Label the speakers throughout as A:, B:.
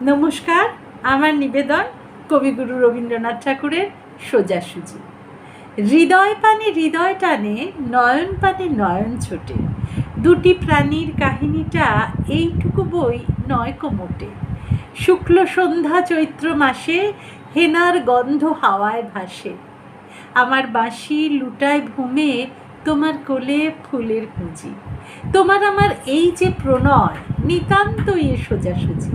A: নমস্কার, আমার নিবেদন কবিগুরু রবীন্দ্রনাথ ঠাকুরের সোজাসুজি হৃদয় পানে হৃদয় টানে, নয়ন পানে নয়ন ছোটে। দুটি প্রাণীর কাহিনীটা এইটুকু বই নয় কোমোটে। শুক্ল সন্ধ্যা চৈত্র মাসে হেনার গন্ধ হাওয়ায় ভাসে। আমার বাঁশি লুটায় ভূমে তোমার কোলে ফুলের পুঁজি। তোমার আমার এই যে প্রণয়, নিতান্তই এ সোজাসুজি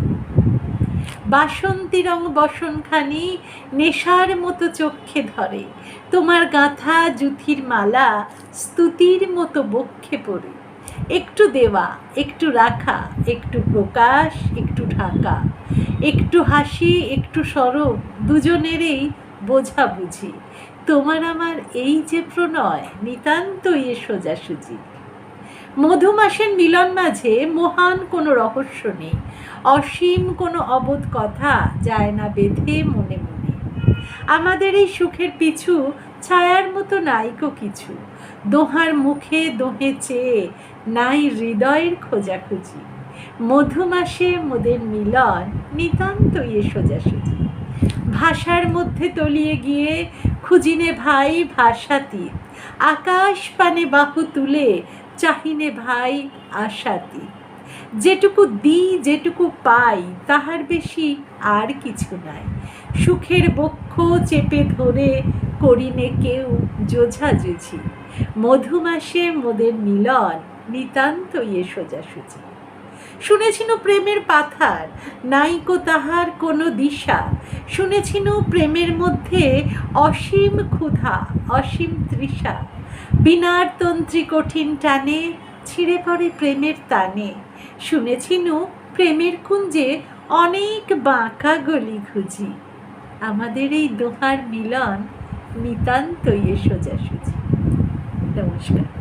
A: বাসন্তী রং বসনখানি নেশার মতো চক্ষে ধরে। তোমার গাঁথা জুথির মালা স্তুতির মতো বক্ষে পড়ে। একটু দেওয়া, একটু রাখা, একটু প্রকাশ, একটু ঢাকা। একটু হাসি, একটু সরব দুজনেরই বোঝা বুঝি। তোমার আমার এই যে প্রণয়, নিতান্তই সোজাসুজি। মধুমাসের মিলন মাঝে মহান কোনো রহস্য নেই। অসীম কোনো অবোধ কথা যায় না বেঁধে মনে মনে। আমাদের এই সুখের পিছু ছায়ার মতো নাইকো কিছু। দোহার মুখে দোহে চেয়ে নাই হৃদয়ের খোঁজাখুঁজি। মধুমাসে মোদের মিলন নিতান্তই সোজাসুজি। ভাষার মধ্যে তলিয়ে গিয়ে খুঁজিনে ভাই ভাষাতীত। আকাশ পানে বাহু তুলে চাহিনে ভাই আশাতি। যেটুকু দিই, যেটুকু পাই, তাহার বেশি আর কিছু নাই। সুখের বক্ষ চেপে ধরে করিনে কেউ জোঝাজুঝি মধুমাসে মোদের মিলন নিতান্ত ইয়ে সোজাসুজি। শুনেছিনু প্রেমের পাথার নাইকো তাহার কোনো দিশা। শুনেছিনু প্রেমের মধ্যে অসীম ক্ষুধা, অসীম তৃষা। বিনার তন্ত্রী কঠিন টানে, ছিঁড়ে পড়ে প্রেমের টানে শুনেছিনু প্রেমের কুঞ্জে অনেক বাঁকা গলি খুঁজি। আমাদের এই দোহার মিলন নিতান্তই সোজাসুজি। নমস্কার।